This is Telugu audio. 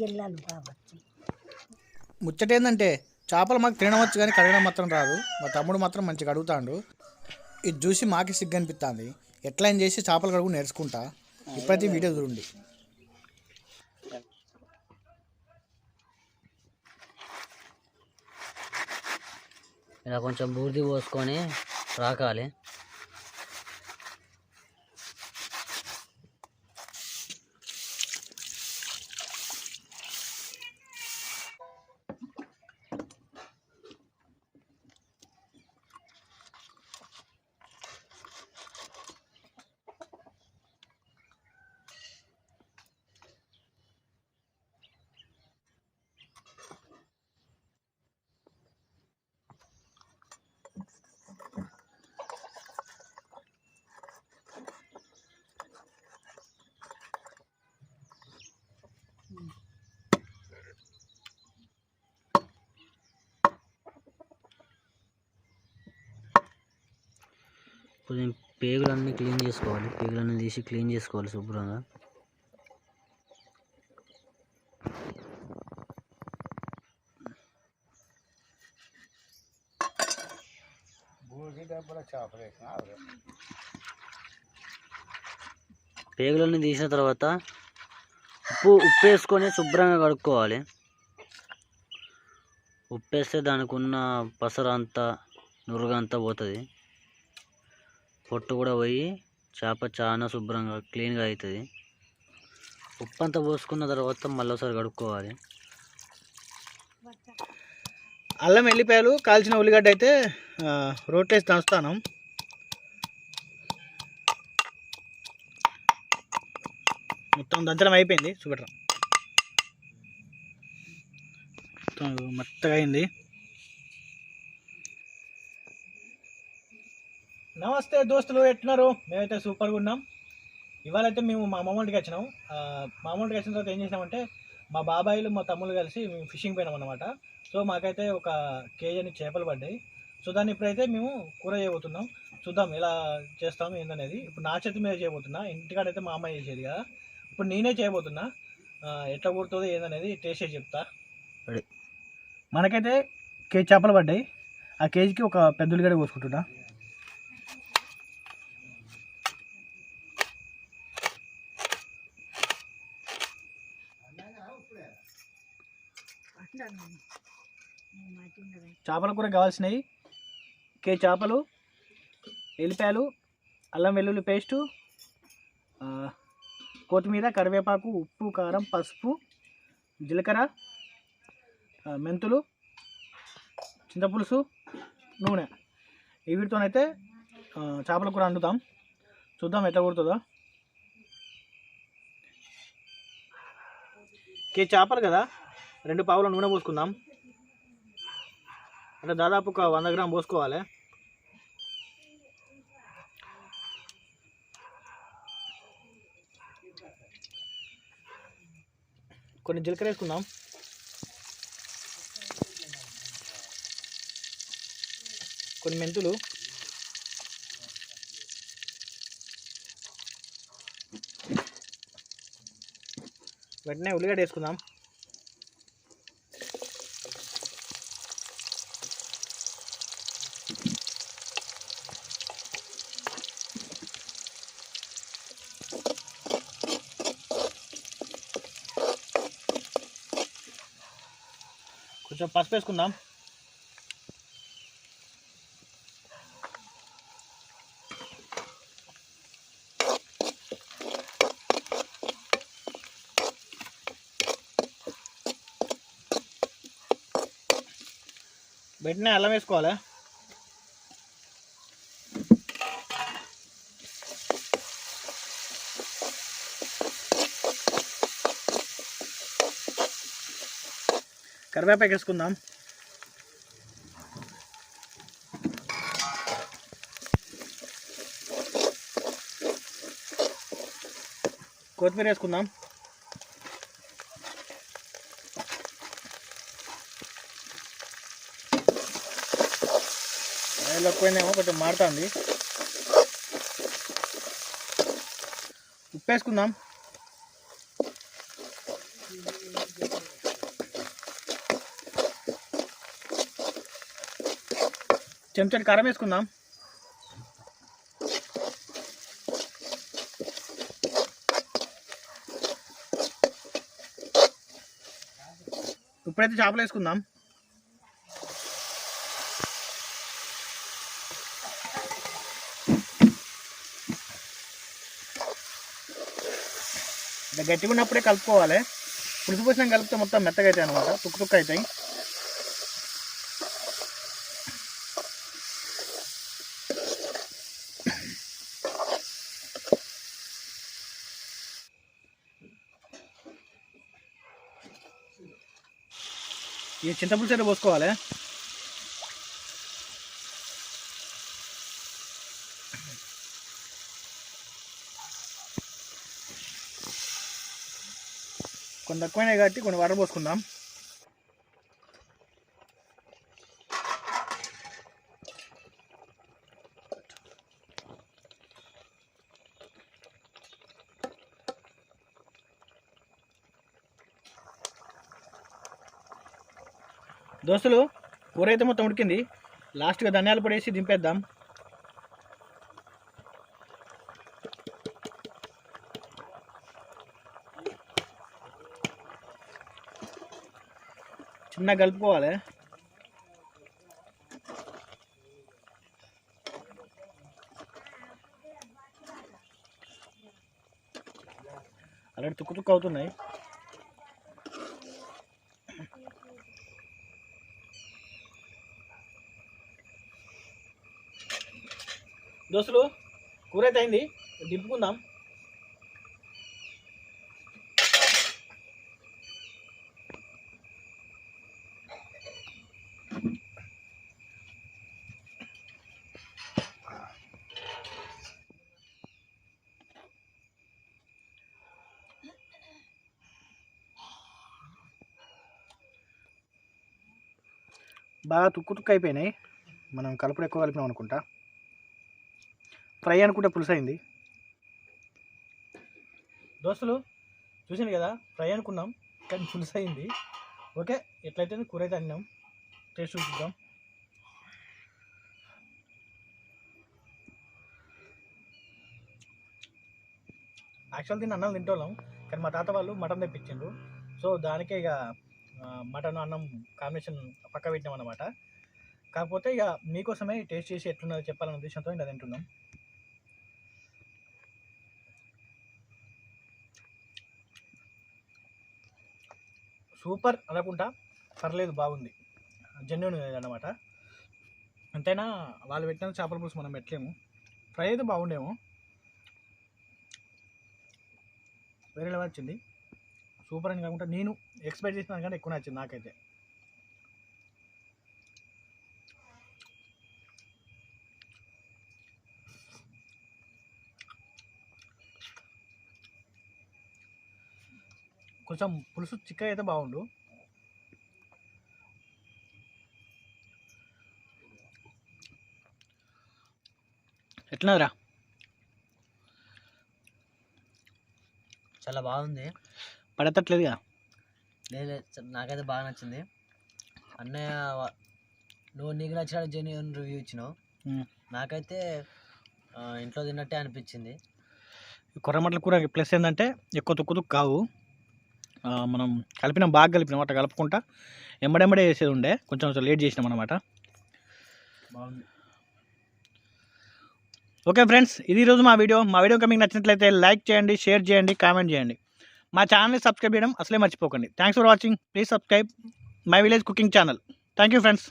జిల్లాలు ముచ్చట ఏంటంటే చేపలు మాకు తినడం వచ్చు కానీ కడగడం మాత్రం రాదు. మా తమ్ముడు మాత్రం మంచిగా అడుగుతాడు. ఇది చూసి మాకే సిగ్గు అనిపిస్తుంది ఎట్లా ఏం చేసి చేపలు కడుగు నేర్చుకుంటా? ఇప్పుడైతే వీడియో చూడండి. ఇలా కొంచెం బూర్ది పోసుకొని రాకాలి. కొంచెం పేగులన్నీ క్లీన్ చేసుకోవాలి. పేగులన్నీ తీసి క్లీన్ చేసుకోవాలి శుభ్రంగా. పేగులన్నీ తీసిన తర్వాత ఉప్పు ఉప్పు వేసుకొని శుభ్రంగా కడుక్కోవాలి. ఉప్పు వేస్తే దానికి ఉన్న పసర నురుగంతా పోతుంది. పొట్టు కూడా పోయి చేప చాలా శుభ్రంగా క్లీన్గా అవుతుంది. ఉప్పు అంతా పోసుకున్న తర్వాత మళ్ళీ ఒకసారి కడుక్కోవాలి. అల్లం ఎల్లిపాయలు కాల్చిన ఉల్లిగడ్డ అయితే రోట్లేసి దంచుతాను. మొత్తం దంచడం అయిపోయింది చూపెట్టడం మొత్తం మెత్తగా అయింది. నమస్తే దోస్తులు ఎట్లున్నారు? మేమైతే సూపర్గా ఉన్నాం. ఇవాళైతే మేము మా అమౌంట్కి వచ్చినాం. మా అమౌంట్కి వచ్చిన తర్వాత ఏం చేసినామంటే మా బాబాయిలు మా తమ్ముళ్ళు కలిసి మేము ఫిషింగ్ పోయినాం అనమాట సో మాకైతే ఒక కేజీ అని చేపలు పడ్డాయి. సో దాన్ని ఇప్పుడైతే మేము కూర చేయబోతున్నాం. చూద్దాం ఎలా చేస్తాం ఏందనేది. ఇప్పుడు నా చేతి మీద చేయబోతున్నా. ఇంటికాడైతే మా అమ్మాయి చేసేది కదా. ఇప్పుడు నేనే చేయబోతున్నా. ఎట్లా కుడుతుందో ఏందనేది టేస్ట్ చేసి చెప్తా. మనకైతే కేజీ చేపలు పడ్డాయి. ఆ కేజీకి ఒక పెద్ద ఉల్లిగడ్డ కోసుకుంటున్నా. చేపల కూర కావాల్సినవి. కే చేపలు ఎల్లిపాయలు అల్లం వెల్లుల్లి పేస్టు కొత్తిమీర కరివేపాకు ఉప్పు కారం పసుపు జీలకర్ర మెంతులు చింతపులుసు నూనె. వీటితోనైతే చేపల కూర వండుతాం. చూద్దాం ఎట్లా కుడుతుందో కే చేపలు కదా? రెండు పావుల నూనె పోసుకుందాం. అంటే దాదాపు ఒక వంద గ్రామ్ పోసుకోవాలి. కొన్ని జీలకర్ర వేసుకుందాం. కొన్ని మెంతులు. వెంటనే ఉల్లిగడ్డ వేసుకుందాం. కొంచెం పసుపు వేసుకుందాం. వెంటనే అల్లం వేసుకోవాలి? కరివేపాకు వేసుకుందాం. కొత్తిమీర వేసుకుందాం. ఆయిల్ ఎక్కువైందేమో కొంచెం మారుతుంది. ఉప్పు వేసుకుందాం. చెంచాడు కారం వేసుకుందాం. ఇప్పుడైతే చేపలు వేసుకుందాం. గట్టిగా ఉన్నప్పుడే కలుపుకోవాలి. పులుసు పోసిన కలిపితే మొత్తం మెత్తగా అవుతాయి అనమాట తుక్కు తుక్కు అవుతాయి. ఈ చింతపులుసు అయితే పోసుకోవాలి? కొన్ని తక్కువైనాయి కాబట్టి కొన్ని వాటర్ పోసుకుందాం. దోస్తులు కూర అయితే మొత్తం ఉడికింది. లాస్ట్గా ధనియాలు పొడి వేసి దింపేద్దాం. చిన్న కలుపుకోవాలి. అలాంటి తుక్కు తుక్కు అవుతున్నాయి. దోస్తులు కూర అయితే అయింది దింపుకుందాం. బాగా తుక్కు తుక్కు అయిపోయినాయి. మనం కలుపుడు ఎక్కువ కలిపినాం అనుకుంటా. ఫ్రై అనుకుంటే పులుసు అయింది. దోస్తులు చూసాను కదా ఫ్రై అనుకున్నాం కానీ పులుసు అయింది. ఓకే ఎట్లయితే కూర అయితే అన్నాం. టేస్ట్ చూద్దాం యాక్చువల్ దీన్ని అన్నం తింటోళ్ళం కానీ మా తాత వాళ్ళు మటన్ తెప్పించిండ్రు. సో దానికే ఇక మటన్ అన్నం కాంబినేషన్ పక్క పెట్టినాం అనమాట కాకపోతే ఇక మీకోసమే టేస్ట్ చేసి ఎట్లున్నదో చెప్పాలనే ఉద్దేశంతో ఇలా తింటున్నాం. సూపర్ అనకుండా పర్లేదు బాగుంది. జెన్యున్ అనమాట ఎంతైనా వాళ్ళు పెట్టిన చేపల పులుసు మనం పెట్టలేము. ఫ్రై అయితే బాగుండేమో. వేరే లెవెల్ వచ్చింది. సూపర్ అని కాకుండా నేను ఎక్స్పెక్ట్ చేసిన దానికంటే ఎక్కువ నచ్చింది నాకైతే. కొంచెం పులుసు చిక్క అయితే బాగుండు. ఎట్లున్నదిరా? చాలా బాగుంది. పడతట్లేదుగా? లేదు నాకైతే బాగా నచ్చింది. అన్నయ్య నువ్వు నీకు నచ్చిన జెన్యున్ రివ్యూ ఇచ్చినావు. నాకైతే ఇంట్లో తిన్నట్టే అనిపించింది. కొర్రమట్ల కూర ప్లస్ ఏంటంటే ఎక్కువ తుక్కు తుక్కు కావు. మనం కలిపినాం బాగా కలిపినాం అట్లా కలుపుకుంటా. ఎంబడెంబడే వేసేది ఉండే. కొంచెం కొంచెం లేట్ చేసినాం అనమాట ఓకే ఫ్రెండ్స్ ఇది ఈరోజు మా వీడియో. మా వీడియో మీకు నచ్చినట్లయితే లైక్ చేయండి షేర్ చేయండి కామెంట్ చేయండి. మా ఛానల్ని సబ్స్క్రైబ్ చేయడం అసలే మర్చిపోకండి. Thanks for watching please subscribe my village cooking channel thank you friends